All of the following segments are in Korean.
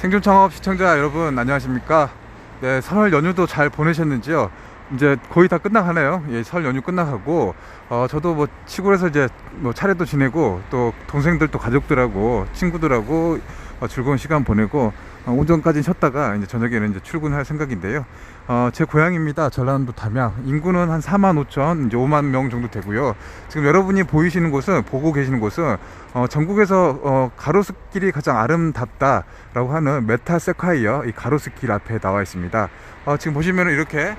생존 창업 시청자 여러분 안녕하십니까? 네, 설 연휴도 잘 보내셨는지요? 이제 거의 다 끝나가네요. 예, 설 연휴 끝나가고 어, 저도 뭐 시골에서 이제 뭐 차례도 지내고 또 동생들 또 가족들하고 친구들하고 어, 즐거운 시간 보내고 어, 오전까지 쉬었다가 이제 저녁에는 이제 출근할 생각인데요. 어, 제 고향입니다. 전라남도 담양. 인구는 한 4만 5천, 이제 5만 명 정도 되고요. 지금 여러분이 보이시는 곳은, 보고 계시는 곳은, 어, 전국에서, 어, 가로수길이 가장 아름답다라고 하는 메타 세콰이어 이 가로수길 앞에 나와 있습니다. 어, 지금 보시면은 이렇게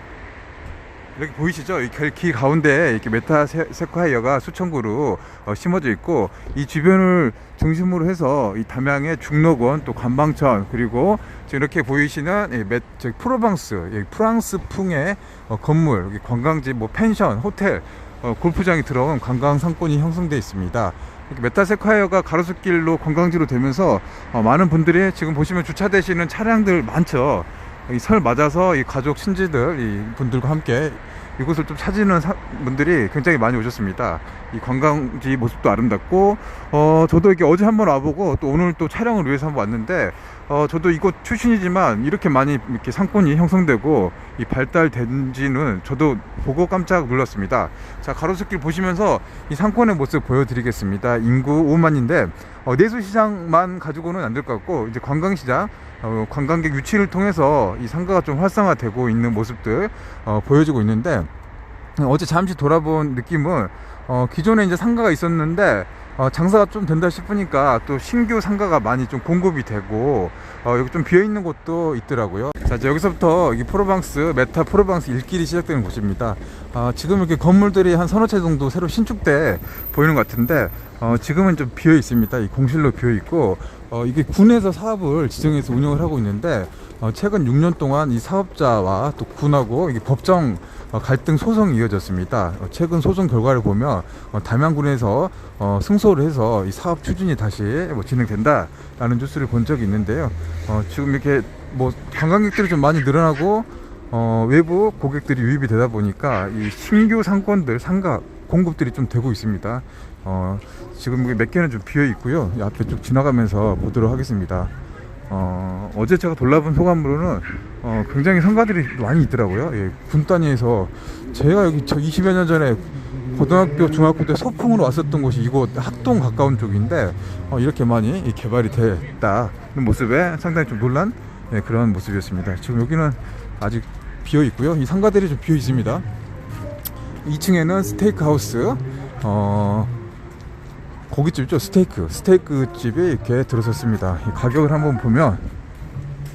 이렇게 보이시죠? 이길 가운데 이렇게 메타 세- 세콰이어가 수천 그루 어, 심어져 있고 이 주변을 중심으로 해서 이 담양의 중록원 또 관방천 그리고 지금 이렇게 보이시는 이 메, 저 프로방스 이 프랑스풍의 어, 건물 여기 관광지 뭐 펜션 호텔 어, 골프장이 들어온 관광 상권이 형성되어 있습니다. 메타세콰이어가 가로수길로 관광지로 되면서 어, 많은 분들이 지금 보시면 주차되시는 차량들 많죠. 이설 맞아서 이 가족 친지들 이 분들과 함께 이곳을 좀 찾는 사- 분들이 굉장히 많이 오셨습니다. 이 관광지 모습도 아름답고 어 저도 이렇게 어제 한번 와보고 또 오늘 또 촬영을 위해서 한번 왔는데 어 저도 이곳 출신이지만 이렇게 많이 이렇게 상권이 형성되고 이 발달된 지는 저도 보고 깜짝 놀랐습니다. 자 가로수길 보시면서 이 상권의 모습 보여드리겠습니다. 인구 5만인데 어, 내수시장만 가지고는 안 될 것 같고 이제 관광시장 어, 관광객 유치를 통해서 이 상가가 좀 활성화되고 있는 모습들 어, 보여지고 있는데 어제 잠시 돌아본 느낌은 어, 기존에 이제 상가가 있었는데 어, 장사가 좀 된다 싶으니까 또 신규 상가가 많이 좀 공급이 되고 어, 여기 좀 비어 있는 곳도 있더라고요. 자 이제 여기서부터 이 프로방스 메타 프로방스 일길이 시작되는 곳입니다. 어, 지금 이렇게 건물들이 한 서너 채 정도 새로 신축돼 보이는 것 같은데 어, 지금은 좀 비어 있습니다. 이 공실로 비어 있고 어, 이게 군에서 사업을 지정해서 운영을 하고 있는데 어, 최근 6년 동안 이 사업자와 또 군하고 이게 법정 어, 갈등 소송이 이어졌습니다. 어, 최근 소송 결과를 보면 어, 담양군에서 어, 승소를 해서 이 사업 추진이 다시 뭐 진행된다라는 뉴스를 본 적이 있는데요. 어, 지금 이렇게 뭐 관광객들이 좀 많이 늘어나고 어, 외부 고객들이 유입이 되다 보니까 이 신규 상권들 상가 공급들이 좀 되고 있습니다. 어, 지금 몇 개는 좀 비어 있고요. 이 앞에 쭉 지나가면서 보도록 하겠습니다. 어, 어제 제가 돌아본 소감으로는 어, 굉장히 상가들이 많이 있더라고요. 예, 군 단위에서 제가 여기 저 20여 년 전에 고등학교, 중학교 때 소풍으로 왔었던 곳이 이곳 학동 가까운 쪽인데 어, 이렇게 많이 이 개발이 됐다는 모습에 상당히 좀 놀란 예, 그런 모습이었습니다. 지금 여기는 아직 비어 있고요. 이 상가들이 좀 비어 있습니다. 2층에는 스테이크 하우스, 어, 고깃집 있죠? 스테이크. 스테이크 집이 이렇게 들어섰습니다. 이 가격을 한번 보면,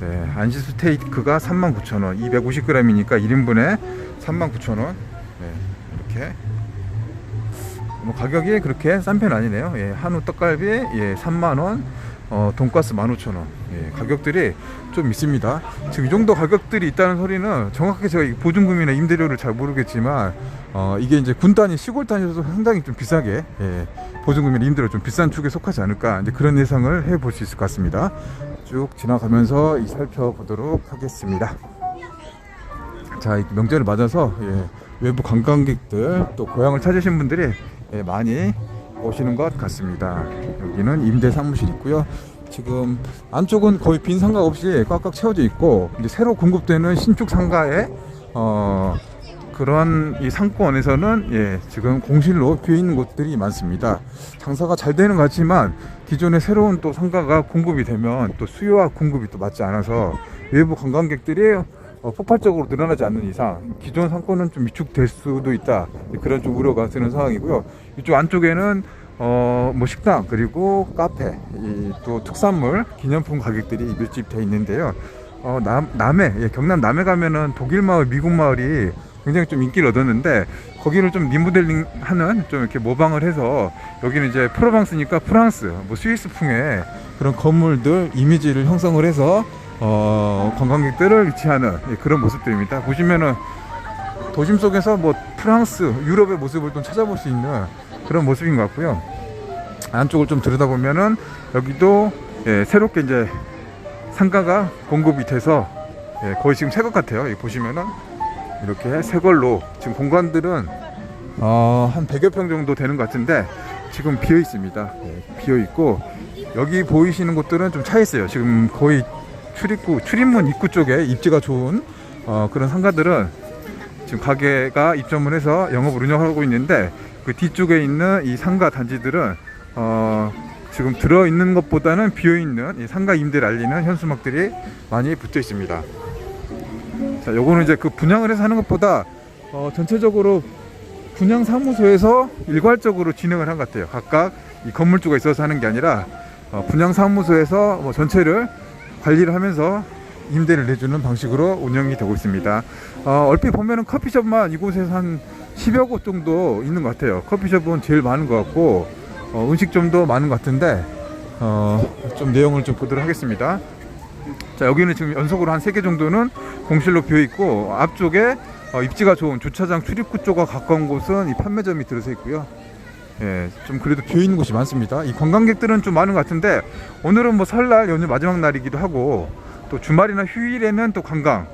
네, 안시 스테이크가 39,000원, 250g이니까 1인분에 39,000원. 네, 이렇게. 뭐 가격이 그렇게 싼 편 아니네요. 예, 한우 떡갈비, 예, 3만 원, 어, 돈가스 15,000원. 예, 가격들이 좀 있습니다. 지금 이 정도 가격들이 있다는 소리는 정확하게 제가 이 보증금이나 임대료를 잘 모르겠지만, 어, 이게 이제 군 단위, 시골 단위에서 상당히 좀 비싸게, 예, 보증금이나 임대료 좀 비싼 축에 속하지 않을까, 이제 그런 예상을 해볼 수 있을 것 같습니다. 쭉 지나가면서 이 살펴보도록 하겠습니다. 자, 이 명절을 맞아서 예, 외부 관광객들 또 고향을 찾으신 분들이 예, 많이 오시는 것 같습니다. 여기는 임대 사무실 있고요. 지금 안쪽은 거의 빈 상가 없이 꽉꽉 채워져 있고 이제 새로 공급되는 신축 상가에 어 그런 이 상권에서는 예, 지금 공실로 비어 있는 곳들이 많습니다. 장사가 잘 되는 것 같지만 기존에 새로운 또 상가가 공급이 되면 또 수요와 공급이 또 맞지 않아서 외부 관광객들이 어, 폭발적으로 늘어나지 않는 이상 기존 상권은 좀 위축될 수도 있다 그런 좀 우려가 드는 상황이고요. 이쪽 안쪽에는 어, 뭐 식당 그리고 카페 이, 또 특산물 기념품 가격들이 밀집돼 있는데요. 어, 남, 남해 예, 경남 남해 가면은 독일 마을 미국 마을이 굉장히 좀 인기를 얻었는데 거기를 좀 리모델링 하는 좀 이렇게 모방을 해서 여기는 이제 프로방스니까 프랑스 뭐 스위스풍의 그런 건물들 이미지를 형성을 해서 어, 관광객들을 유치하는 예, 그런 모습들입니다. 보시면은 도심 속에서 뭐 프랑스, 유럽의 모습을 좀 찾아볼 수 있는 그런 모습인 것 같고요. 안쪽을 좀 들여다보면은 여기도 예, 새롭게 이제 상가가 공급이 돼서 예, 거의 지금 새 것 같아요. 여기 보시면은 이렇게 새 걸로 지금 공간들은 어, 한 100여 평 정도 되는 것 같은데 지금 비어 있습니다. 예, 비어 있고 여기 보이시는 곳들은 좀 차 있어요. 지금 거의 출입구 출입문 입구 쪽에 입지가 좋은 어, 그런 상가들은 지금 가게가 입점을 해서 영업을 운영하고 있는데 그 뒤쪽에 있는 이 상가 단지들은 어, 지금 들어 있는 것보다는 비어 있는 이 상가 임대를 알리는 현수막들이 많이 붙어 있습니다. 자, 요거는 이제 그 분양을 해서 하는 것보다 어, 전체적으로 분양 사무소에서 일괄적으로 진행을 한 것 같아요. 각각 이 건물주가 있어서 하는 게 아니라 어, 분양 사무소에서 뭐 전체를 관리를 하면서 임대를 내주는 방식으로 운영이 되고 있습니다. 어, 얼핏 보면은 커피숍만 이곳에서 한 10여 곳 정도 있는 것 같아요. 커피숍은 제일 많은 것 같고 어, 음식점도 많은 것 같은데 어, 좀 내용을 좀 보도록 하겠습니다. 자 여기는 지금 연속으로 한세개 정도는 공실로 비어 있고 앞쪽에 어, 입지가 좋은 주차장 출입구 쪽과 가까운 곳은 이 판매점이 들어서 있고요. 예, 좀 그래도 비어 있는 곳이 많습니다. 이 관광객들은 좀 많은 것 같은데 오늘은 뭐 설날 연휴 마지막 날이기도 하고 또 주말이나 휴일에는 또 관광,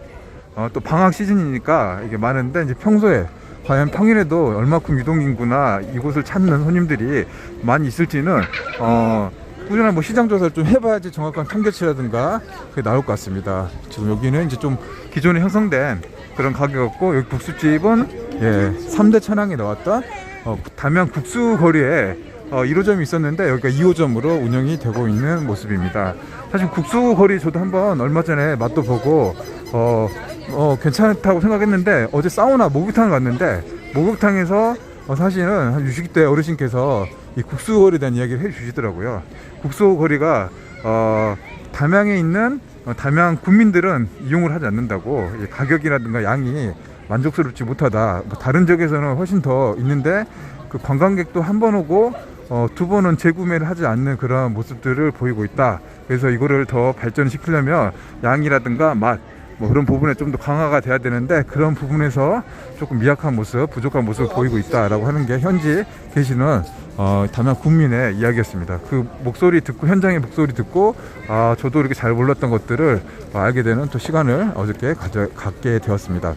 어, 또 방학 시즌이니까 이게 많은데 이제 평소에 과연 평일에도 얼마큼 유동인구나 이곳을 찾는 손님들이 많이 있을지는 어, 꾸준한 뭐 시장 조사를 좀 해봐야지 정확한 통계치라든가 그게 나올 것 같습니다. 지금 여기는 이제 좀 기존에 형성된 그런 가게였고 여기 국수집은 예, 3대 천왕에 나왔던 어, 담양 국수 거리에 어, 1호점이 있었는데 여기가 2호점으로 운영이 되고 있는 모습입니다. 사실 국수 거리 저도 한번 얼마 전에 맛도 보고 어, 어, 괜찮다고 생각했는데 어제 사우나 목욕탕을 갔는데 목욕탕에서 어, 사실은 한 60대 어르신께서 이 국수 거리에 대한 이야기를 해주시더라고요. 국수 거리가 어, 담양에 있는 어, 담양 국민들은 이용을 하지 않는다고 이 가격이라든가 양이 만족스럽지 못하다. 뭐 다른 지역에서는 훨씬 더 있는데 그 관광객도 한 번 오고 어, 두 번은 재구매를 하지 않는 그런 모습들을 보이고 있다. 그래서 이거를 더 발전시키려면 양이라든가 맛, 뭐 그런 부분에 좀 더 강화가 돼야 되는데 그런 부분에서 조금 미약한 모습, 부족한 모습을 보이고 있다라고 하는 게 현지 계시는 어, 담양 국민의 이야기였습니다. 그 목소리 듣고 현장의 목소리 듣고 아 저도 이렇게 잘 몰랐던 것들을 어, 알게 되는 또 시간을 어저께 가져, 갖게 되었습니다.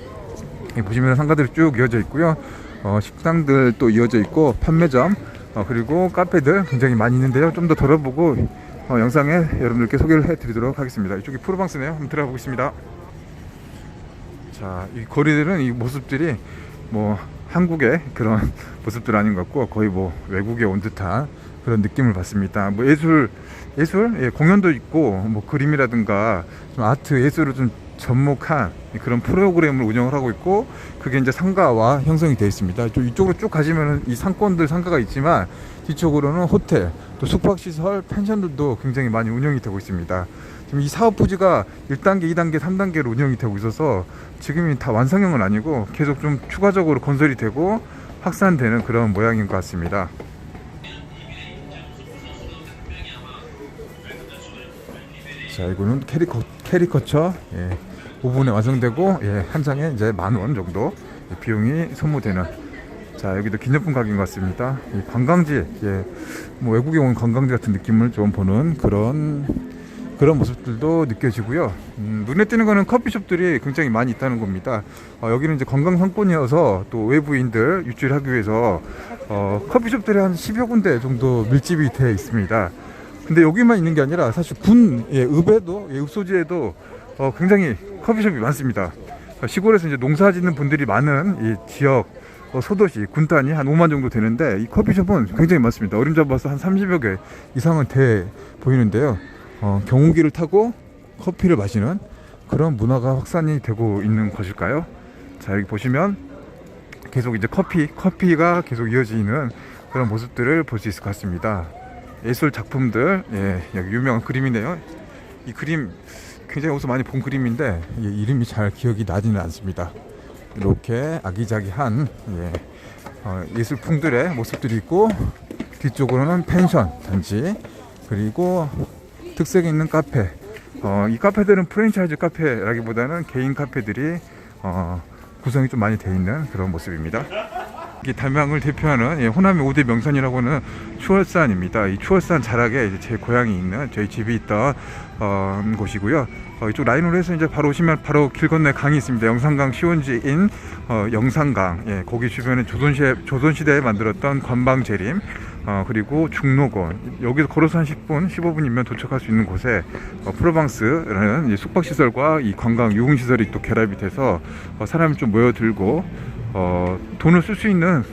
이 보시면 상가들이 쭉 이어져 있고요. 어, 식당들 또 이어져 있고 판매점 어, 그리고 카페들 굉장히 많이 있는데요. 좀 더 돌아보고 어, 영상에 여러분들께 소개를 해드리도록 하겠습니다. 이쪽이 프로방스네요. 한번 들어가 보겠습니다. 자, 이 거리들은 이 모습들이 뭐 한국의 그런 모습들 아닌 것 같고 거의 뭐 외국에 온 듯한 그런 느낌을 받습니다. 뭐 예술, 예술, 예, 공연도 있고 뭐 그림이라든가 좀 아트 예술을 좀 접목한 그런 프로그램을 운영을 하고 있고 그게 이제 상가와 형성이 되어 있습니다. 좀 이쪽으로 쭉 가시면은 이 상권들 상가가 있지만 뒤쪽으로는 호텔, 또 숙박시설, 펜션들도 굉장히 많이 운영이 되고 있습니다. 지금 이 사업 부지가 1단계, 2단계, 3단계로 운영이 되고 있어서 지금이 다 완성형은 아니고 계속 좀 추가적으로 건설이 되고 확산되는 그런 모양인 것 같습니다. 자, 이거는 캐리커, 캐리커처 예, 5분에 완성되고 예, 한 장에 이제 만 원 정도 비용이 소모되는 자 여기도 기념품 가게인 것 같습니다. 이 관광지 예, 뭐 외국에 온 관광지 같은 느낌을 좀 보는 그런 그런 모습들도 느껴지고요. 음, 눈에 띄는 거는 커피숍들이 굉장히 많이 있다는 겁니다. 어, 여기는 이제 관광 상권이어서 또 외부인들 유치를 하기 위해서 어, 커피숍들이 한 10여 군데 정도 밀집이 되어 있습니다. 근데 여기만 있는 게 아니라 사실 군 예, 읍에도 예, 읍소지에도 어, 굉장히 커피숍이 많습니다. 어, 시골에서 이제 농사 짓는 분들이 많은 이 지역 어, 소도시 군단이 한 5만 정도 되는데 이 커피숍은 굉장히 많습니다. 어림 잡아서 한 30여 개 이상은 돼 보이는데요. 어, 경운기를 타고 커피를 마시는 그런 문화가 확산이 되고 있는 것일까요? 자 여기 보시면 계속 이제 커피 커피가 계속 이어지는 그런 모습들을 볼 수 있을 것 같습니다. 예술 작품들 예 여기 유명한 그림이네요. 이 그림 굉장히 어디서 많이 본 그림인데 예, 이름이 잘 기억이 나지는 않습니다. 이렇게 아기자기한 예, 어, 예술품들의 모습들이 있고 뒤쪽으로는 펜션 단지 그리고 특색 있는 카페. 어, 이 카페들은 프랜차이즈 카페라기보다는 개인 카페들이 어, 구성이 좀 많이 돼 있는 그런 모습입니다. 이 담양을 대표하는 예, 호남의 5대 명산이라고 하는 추월산입니다. 이 추월산 자락에 제 고향이 있는 저희 집이 있던 어, 곳이고요. 어, 이쪽 라인으로 해서 이제 바로 오시면 바로 길 건너에 강이 있습니다. 영산강 시원지인 어, 영산강. 예, 거기 주변에 조선시대 조선시대에 만들었던 관방 재림 어, 그리고 중로권. 여기서 걸어서 한 10분, 15분이면 도착할 수 있는 곳에 어, 프로방스라는 이 숙박시설과 이 관광 유흥시설이 또 결합이 돼서 어, 사람이 좀 모여들고 어, 돈을 쓸 수 있는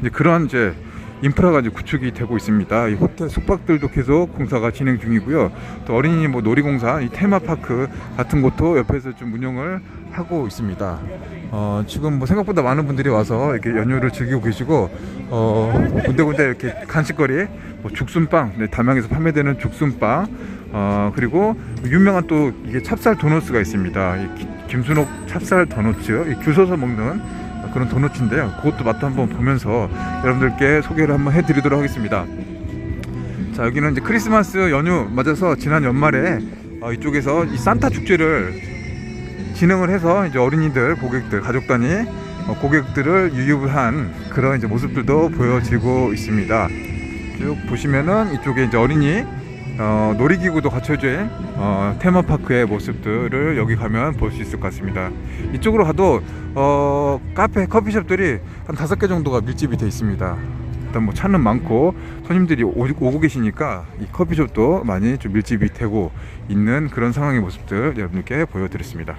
이제 그런 이제 인프라가 이제 구축이 되고 있습니다. 이 호텔 숙박들도 계속 공사가 진행 중이고요. 또 어린이 뭐 놀이공사, 이 테마파크 같은 곳도 옆에서 좀 운영을 하고 있습니다. 어, 지금 뭐 생각보다 많은 분들이 와서 이렇게 연휴를 즐기고 계시고, 어, 군데군데 이렇게 간식거리, 뭐 죽순빵, 네, 담양에서 판매되는 죽순빵, 어, 그리고 유명한 또 이게 찹쌀 도너츠가 있습니다. 김순옥 찹쌀 줄 서서 먹는 그런 도너츠인데요. 그것도 맛도 한번 보면서 여러분들께 소개를 한번 해드리도록 하겠습니다. 자 여기는 이제 크리스마스 연휴 맞아서 지난 연말에 어, 이쪽에서 이 산타 축제를 진행을 해서 이제 어린이들, 고객들, 가족 단위 어, 고객들을 유입을 한 그런 이제 모습들도 보여지고 있습니다. 쭉 보시면은 이쪽에 이제 어린이 어, 놀이기구도 갖춰진 어, 테마파크의 모습들을 여기 가면 볼 수 있을 것 같습니다. 이쪽으로 가도 어, 카페, 커피숍들이 한 다섯 개 정도가 밀집이 되어 있습니다. 일단 뭐 차는 많고 손님들이 오, 오고 계시니까 이 커피숍도 많이 좀 밀집이 되고 있는 그런 상황의 모습들 여러분께 보여드렸습니다.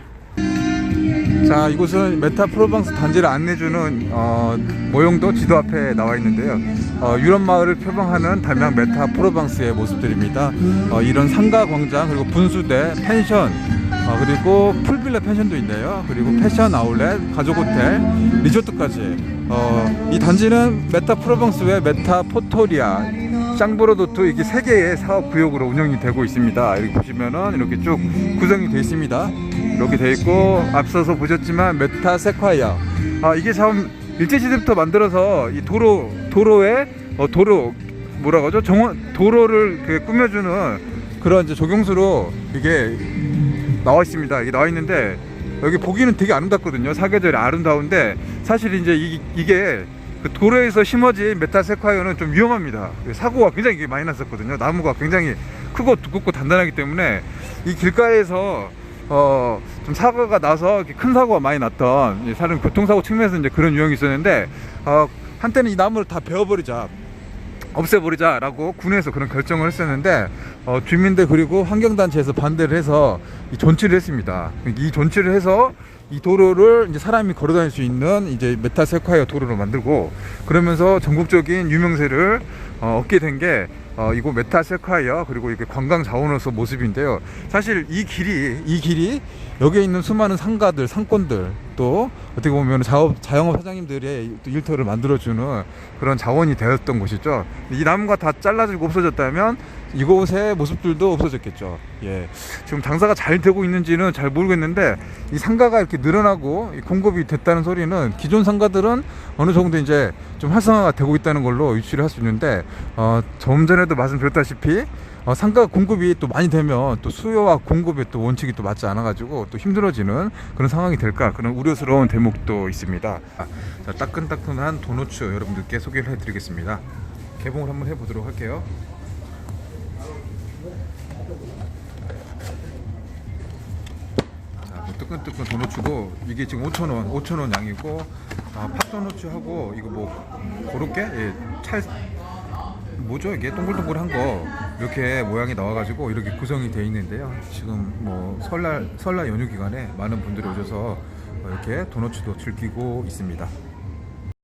자 이곳은 메타 프로방스 단지를 안내주는 어, 모형도 지도 앞에 나와 있는데요 어, 유럽 마을을 표방하는 담양 메타 프로방스의 모습들입니다 어, 이런 상가 광장 그리고 분수대 펜션 어, 그리고 풀빌라 펜션도 있네요 그리고 패션 아울렛 가족 호텔 리조트까지 어, 이 단지는 메타 프로방스 외 메타 포토리아 짱보로도트 이게 세 개의 사업 구역으로 운영이 되고 있습니다. 여기 보시면은 이렇게 쭉 구성이 되어 있습니다. 이렇게 되어 있고 앞서서 보셨지만 메타 세콰이어 아 이게 참 일제 시대부터 만들어서 이 도로 도로에 어, 도로 뭐라고 하죠 정원 도로를 그 꾸며주는 그런 이제 조경수로 이게 나와 있습니다. 이게 나와 있는데 여기 보기는 되게 아름답거든요. 사계절이 아름다운데 사실 이제 이, 이게 그 도로에서 심어진 메타세콰이어는 좀 위험합니다. 사고가 굉장히 많이 났었거든요. 나무가 굉장히 크고 두껍고 단단하기 때문에 이 길가에서 어, 좀 사고가 나서 이렇게 큰 사고가 많이 났던 이 사람 교통사고 측면에서 이제 그런 유형이 있었는데 어, 한때는 이 나무를 다 베어버리자 없애버리자라고 군에서 그런 결정을 했었는데 어, 주민들 그리고 환경단체에서 반대를 해서 이 존치를 했습니다. 이 존치를 해서 이 도로를 이제 사람이 걸어다닐 수 있는 이제 메타 세콰이어 도로로 만들고 그러면서 전국적인 유명세를 어, 얻게 된 게 어, 이곳 메타 세콰이어 그리고 이게 관광 자원으로서 모습인데요. 사실 이 길이 이 길이 여기에 있는 수많은 상가들, 상권들 또 어떻게 보면 자업, 자영업 사장님들의 또 일터를 만들어주는 그런 자원이 되었던 곳이죠. 이 나무가 다 잘라지고 없어졌다면 이곳의 모습들도 없어졌겠죠. 예. 지금 장사가 잘 되고 있는지는 잘 모르겠는데 이 상가가 이렇게 늘어나고 이 공급이 됐다는 소리는 기존 상가들은 어느 정도 이제 좀 활성화가 되고 있다는 걸로 유추를 할 수 있는데 어, 좀 전에도 말씀드렸다시피 어, 상가 공급이 또 많이 되면 또 수요와 공급의 또 원칙이 또 맞지 않아 가지고 또 힘들어지는 그런 상황이 될까 그런 우려스러운 대목도 있습니다. 아, 자, 따끈따끈한 도너츠 여러분들께 소개를 해드리겠습니다. 개봉을 한번 해보도록 할게요. 자, 뭐 뜨끈뜨끈 도너츠고 이게 지금 5,000원, 5,000원 양이고 아, 팥도너츠하고 이거 뭐 그렇게 예, 찰 뭐죠 이게 동글동글한 거 이렇게 모양이 나와가지고 이렇게 구성이 되어 있는데요. 지금 뭐 설날 설날 연휴 기간에 많은 분들이 오셔서 어, 이렇게 도너츠도 즐기고 있습니다.